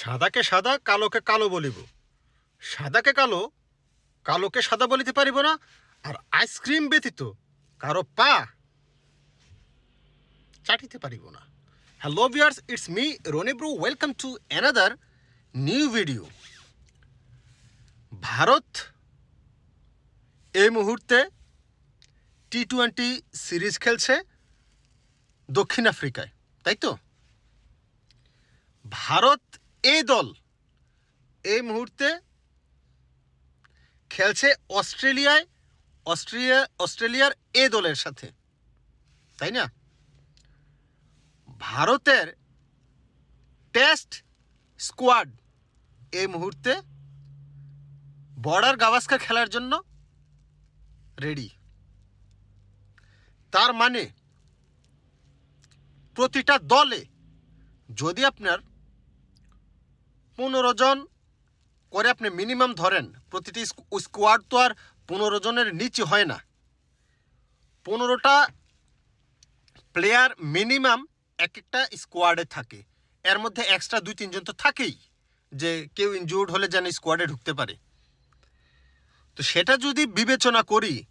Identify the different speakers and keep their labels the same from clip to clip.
Speaker 1: সাদাকে সাদা, কালোকে কালো বলিব। সাদাকে কালো, কালোকে সাদা বলিতে পারিব না, আর আইসক্রিম ব্যতীত কারও পা চাটিতে পারিব না। Hello viewers it's me Roni bro welcome to another new video Bharat এই মুহূর্তে টি টোয়েন্টি সিরিজ খেলছে দক্ষিণ আফ্রিকায়, তাই তো? ভারত এই দল এই মুহূর্তে খেলছে অস্ট্রেলিয়ায় অস্ট্রেলিয়া অস্ট্রেলিয়ার এ দলের সাথে। তাই না? ভারতের টেস্ট স্কোয়াড এই মুহূর্তে বর্ডার গাভাস্কার খেলার জন্য রেডি। তার মানে প্রতিটা দলে যদি আপনার পনেরো জন করে আপনি মিনিমাম ধরেন, প্রতিটি স্কো- স্কোয়াড তো আর পনেরো জনের নিচে হয় না। পনেরোটা প্লেয়ার মিনিমাম এক একটা স্কোয়াডে থাকে। এর মধ্যে এক্সট্রা দুই তিনজন তো থাকেই, যে কেউ ইনজুর্ড হলে যেন স্কোয়াডে ঢুকতে পারে। তো সেটা যদি বিবেচনা করি,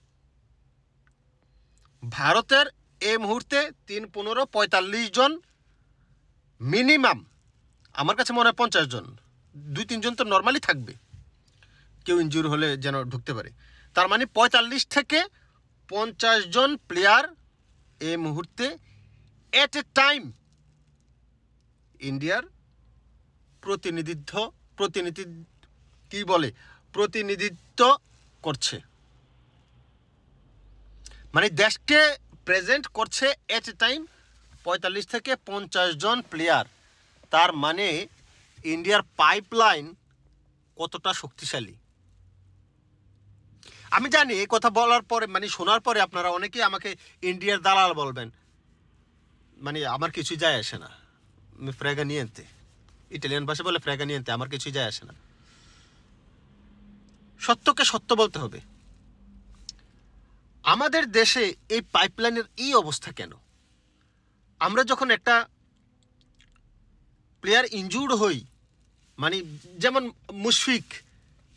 Speaker 1: ভারতের এই মুহূর্তে তিন, পনেরো, পঁয়তাল্লিশ জন মিনিমাম আমার কাছে মনে হয় পঞ্চাশ জন। দুই তিনজন তো নর্মালি থাকবে। কেউ ইনজুর হলে যেন ঢুকতে পারে। তার মানে পঁয়তাল্লিশ থেকে পঞ্চাশ জন প্লেয়ার এই মুহূর্তে এট এ টাইম ইন্ডিয়ার প্রতিনিধিত্ব, প্রতিনিধি, কি বলে, প্রতিনিধিত্ব করছে। মানে দেশকে প্রেজেন্ট করছে এট এ টাইম পঁয়তাল্লিশ থেকে পঞ্চাশ জন প্লেয়ার তার মানে ইন্ডিয়ার পাইপলাইন কতটা শক্তিশালী? আমি জানি এই কথা বলার পরে মানে শোনার পরে আপনারা অনেকেই আমাকে ইন্ডিয়ার দালাল বলবেন। মানে আমার কিছুই যায় আসে না। আমি ফ্রেগা নিয়েন্তে। ইটালিয়ান ভাষা বলে ফ্রেগা নিয়েন্তে, আমার কিছুই যায় আসে না। সত্যকে সত্য বলতে হবে। আমাদের দেশে এই পাইপলাইনের এই অবস্থা কেন? আমরা যখন একটা প্লেয়ার ইনজুর্ড হই। মানে যেমন মুশফিক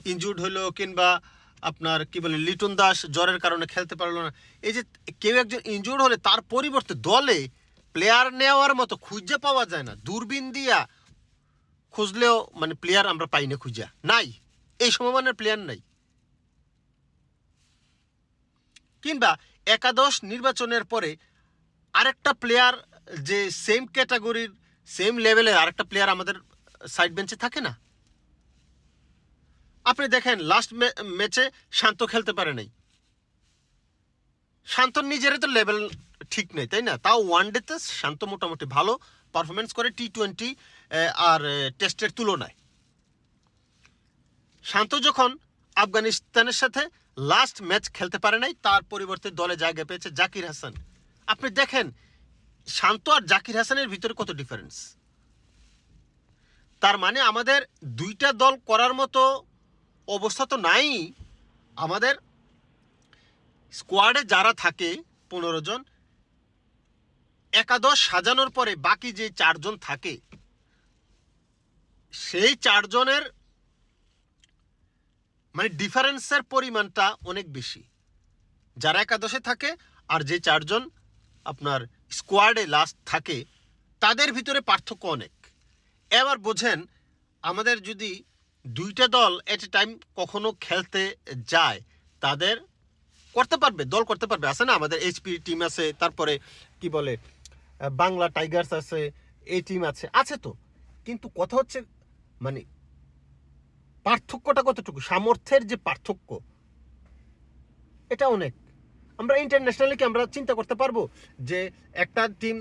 Speaker 1: ইনজুর্ড হলো কিংবা আপনার কি বলে, লিটন দাস জ্বরের কারণে খেলতে পারল না। এই যে কেউ একজন ইনজুর্ড হলে তার পরিবর্তে দলে প্লেয়ার নেওয়ার মতো খুঁজে পাওয়া যায় না। দূরবীন দিয়া খুঁজলেও মানে প্লেয়ার আমরা পাই না খুঁজা। নাই। এই সমমানের প্লেয়ার নাই। কিংবা একাদশ নির্বাচনের পরে আরেকটা প্লেয়ার যে সেম ক্যাটাগরির সেম লেভেলের আরেকটা প্লেয়ার আমাদের সাইড বেঞ্চে থাকে না? আপনি দেখেন লাস্ট ম্যাচে শান্ত খেলতে পারে নাই। শান্তর নিজের তো লেভেল ঠিক নেই, তাই না? তাও ওয়ান ডেতে শান্ত মোটামুটি ভালো পারফরমেন্স করে টি টোয়েন্টি আর টেস্টের তুলনায়। শান্ত যখন আফগানিস্তানের সাথে লাস্ট ম্যাচ খেলতে পারে নাই, তার পরিবর্তে দলে জায়গা পেয়েছে জাকির হাসান। আপনি দেখেন শান্ত আর জাকির হাসানের ভিতরে কত ডিফারেন্স তার মানে আমাদের দুইটা দল করার মতো অবস্থা তো নাই। আমাদের স্কোয়াডে যারা থাকে পনেরো জন, একাদশ সাজানোর পরে বাকি যে চারজন থাকে, সেই চারজনের মানে ডিফারেন্সের পরিমাণটা অনেক বেশি। যারা একাদশে থাকে আর যে চারজন আপনার স্কোয়াডে লাস্ট থাকে, তাদের ভিতরে পার্থক্য অনেক। এবার বোঝেন, আমাদের যদি দুইটা দল এট এ টাইম কখনো খেলতে যায়, তাদের করতে পারবে, দল করতে পারবে। আছে না? আমাদের এইচপি টিম আছে, তারপরে কি বলে, বাংলা টাইগার্স আছে, এই টিম আছে আছে তো। কিন্তু কথা হচ্ছে মানে পার্থক্যটা কতটুকু? সামর্থ্যের যে পার্থক্য, এটা অনেক। আমরা ইন্টারন্যাশনালি কি আমরা চিন্তা করতে পারব যে একটা টিম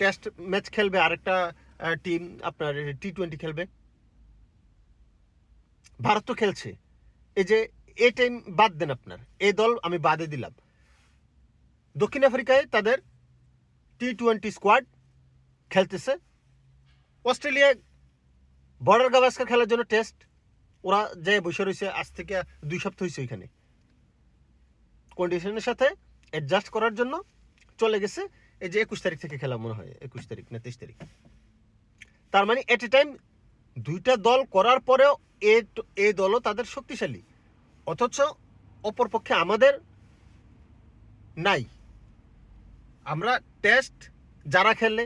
Speaker 1: টেস্ট ম্যাচ খেলবে, আরেকটা টিম আপনার টি টোয়েন্টি খেলবে? ভারত তো খেলছে। এই যে এ টাইম বাদ দেন আপনার। এই দল আমি বাদে দিলাম। দক্ষিণ আফ্রিকায় তাদের টি টোয়েন্টি স্কোয়াড খেলতেছে। অস্ট্রেলিয়া বর্ডার গাভাস্কার খেলার জন্য টেস্ট ওরা যে বসে রয়েছে, আজ থেকে দুই সপ্তাহ হয়েছে ওইখানে। কন্ডিশনের সাথে অ্যাডজাস্ট করার জন্য চলে গেছে এই যে একুশ তারিখ থেকে খেলা মনে হয়, একুশ তারিখ না তেইশ তারিখ। তার মানে এট এ টাইম দুইটা দল করার পরেও এ এ দলও তাদের শক্তিশালী। অথচ অপরপক্ষে আমাদের নাই। আমরা টেস্ট যারা খেলে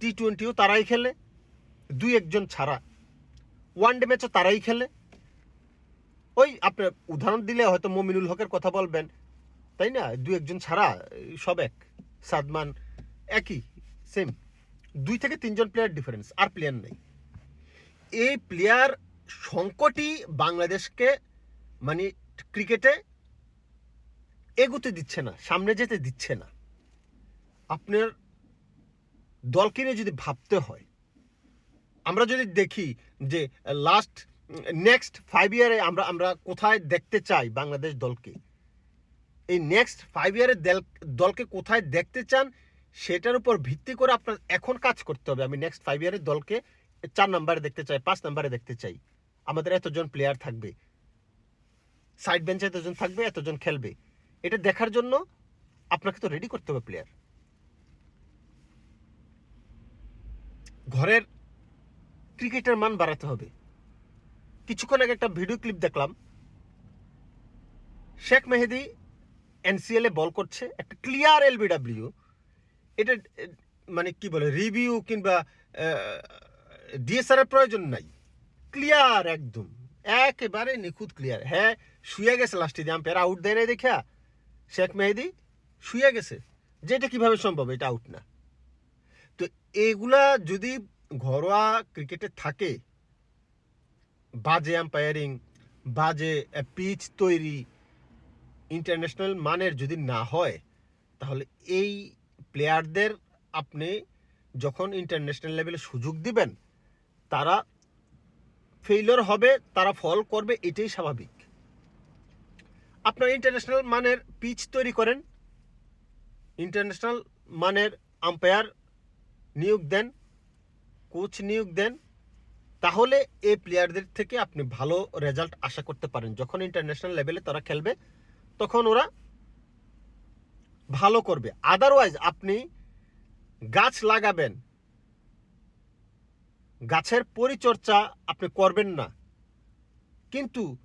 Speaker 1: টি টোয়েন্টিও তারাই খেলে, দুই একজন ছাড়া। ওয়ান ডে ম্যাচও তারাই খেলে। ওই আপনার উদাহরণ দিলে হয়তো মমিনুল হকের কথা বলবেন। তাই না? দু একজন ছাড়া সব এক। সাদমান একই সেম দুই থেকে তিনজন প্লেয়ার ডিফারেন্স আর প্লেয়ার নেই। এই প্লেয়ার সংকটই বাংলাদেশকে মানে ক্রিকেটে এগোতে দিচ্ছে না, সামনে যেতে দিচ্ছে না। আপনার দলকে নিয়ে যদি ভাবতে হয়, আমরা যদি দেখি যে লাস্ট নেক্সট ফাইভ ইয়ারে আমরা আমরা কোথায় দেখতে চাই বাংলাদেশ দলকে? এই নেক্সট ফাইভ ইয়ারের দলকে কোথায় দেখতে চান, সেটার উপর ভিত্তি করে আপনার এখন কাজ করতে হবে। আমি নেক্সট ফাইভ ইয়ারের দলকে চার নাম্বারে দেখতে চাই, পাঁচ নাম্বারে দেখতে চাই। আমাদের এতজন প্লেয়ার থাকবে। সাইড বেঞ্চে এতজন থাকবে, এতজন খেলবে। এটা দেখার জন্য আপনাকে তো রেডি করতে হবে প্লেয়ার ঘরের ক্রিকেটের মান বাড়াতে হবে। কিছুক্ষণ আগে একটা ভিডিও ক্লিপ দেখলাম। শেখ মেহেদি এনসিএল এ বল করছে, একটা ক্লিয়ার এলবিডাব্লিউ। এটা মানে কি বলে, রিভিউ কিংবা ডিএসআর এর প্রয়োজন নাই। ক্লিয়ার একদম, একেবারে নিখুঁত ক্লিয়ার। হ্যাঁ শুয়ে গেছে লাস্টে দিয়ে আম্পায়ার আউট দেয় নাই দেখা শেখ মেহেদি শুয়ে গেছে। যে এটা কীভাবে সম্ভব, এটা আউট না। তো এগুলা যদি ঘরোয়া ক্রিকেটে থাকে বাজে আম্পায়ারিং বাজে পিচ তৈরি ইন্টারন্যাশনাল মানের যদি না হয়, তাহলে এই প্লেয়ারদের আপনি যখন ইন্টারন্যাশনাল লেভেলে সুযোগ দিবেন, তারা ফেইলর হবে, তারা ফল করবে, এটাই স্বাভাবিক। আপনার ইন্টারন্যাশনাল মানের পিচ তৈরি করেন ইন্টারন্যাশনাল মানের আম্পায়ার নিয়োগ দেন কোচ নিয়োগ দেন তাহলে এই প্লেয়ারদের থেকে আপনি ভালো রেজাল্ট আশা করতে পারেন। যখন ইন্টারন্যাশনাল লেভেলে তারা খেলবে, তখন ওরা ভালো করবে। আদারওয়াইজ আপনি গাছ লাগাবেন। গাছের পরিচর্যা আপনি করবেন না। কিন্তু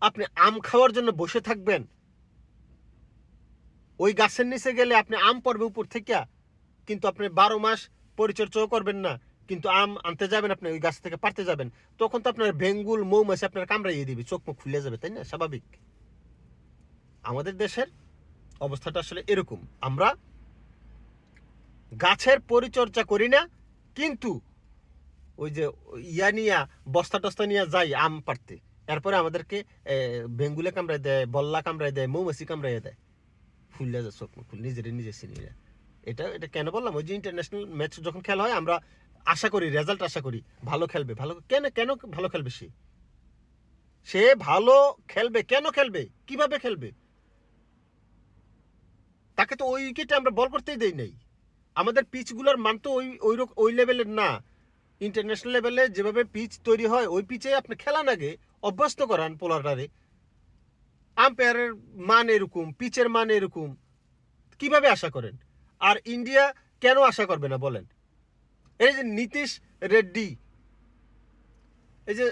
Speaker 1: আপনি আম খাওয়ার জন্য বসে থাকবেন। ওই গাছের নিচে গেলে আপনি আম পড়বে উপর থেকে, কিন্তু আপনি বারো মাস পরিচর্যাও করবেন না। কিন্তু আম আনতে যাবেন আপনি, ওই গাছ থেকে পারতে যাবেন। তখন তো আপনার ভেঙ্গুল মৌমাছি আপনার কামড়াইয়ে দিবে, চোখ মুখ খুলে যাবে, তাই না? স্বাভাবিক। আমাদের দেশের অবস্থাটা আসলে এরকম। আমরা গাছের পরিচর্যা করি না, কিন্তু ওই যে ইয়া নিয়া, বস্তা টস্তা নিয়ে যাই আম পারতে এরপরে আমাদেরকে বেঙ্গুলে কামড়ায় দেয়, বল্লা কামড়ায় দেয়, মৌমাছি কামড়ায় দেয়। ফুললে যায় চোখ মুখ নিজের নিজে চিনি না এটা এটা কেন বললাম? ওই যে ইন্টারন্যাশনাল ম্যাচ যখন খেলা হয়, আমরা আশা করি রেজাল্ট আশা করি, ভালো খেলবে। ভালো, কেন কেন ভালো খেলবে সে? সে ভালো খেলবে, কেন খেলবে? কীভাবে খেলবে? তাকে তো ওই উইকেটে আমরা বল করতেই দেই নাই। আমাদের পিচগুলোর মান তো ওই ওই ওই লেভেলের না। ইন্টারন্যাশনাল লেভেলে যেভাবে পিচ তৈরি হয়, ওই পিচে আপনি খেলান আগে অভ্যস্ত করান পোলারটারে আম্পায়ারের মান এরকম পিচের মান এরকম। কীভাবে আশা করেন? আর ইন্ডিয়া কেন আশা করবে না, বলেন? এই যে নীতিশ রেড্ডি, এই যে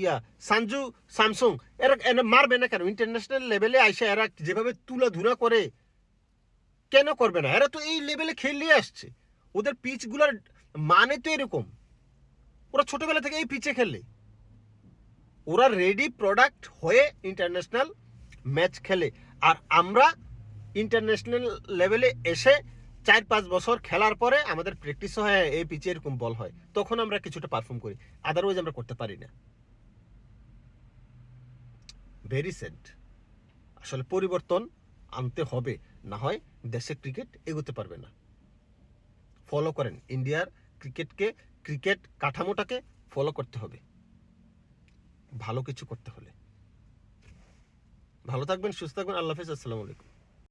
Speaker 1: ইয়া সানজু স্যামসুং, এরা মারবে না কেন? ইন্টারন্যাশনাল লেভেলে আইসা এরা যেভাবে তুলা ধুরা করে, কেন করবে না? এরা তো এই লেভেলে খেললে আসছে। ওদের পিচগুলোর মানে তো এরকম। ওরা ছোটবেলা থেকে এই পিচে খেলে। ওরা রেডি প্রোডাক্ট হয়ে ইন্টারন্যাশনাল ম্যাচ খেলে। আর আমরা ইন্টারন্যাশনাল লেভেলে এসে চার পাঁচ বছর খেলার পরে আমাদের প্র্যাকটিস হয়, এই পিচে এরকম বল হয়। তখন আমরা কিছুটা পারফর্ম করি। আদারওয়াইজ আমরা করতে পারি না। ভেরি সেড আসলে পরিবর্তন আনতে হবে। না হয় দেশে ক্রিকেট এগোতে পারবে না। ফলো করেন। ইন্ডিয়ার ক্রিকেটকে ক্রিকেট কাঠামোটাকে ফলো করতে হবে। ভালো কিছু করতে হলে। ভালো থাকবেন, সুস্থ থাকবেন। আল্লাহ হাফিজ। আসসালামু আলাইকুম।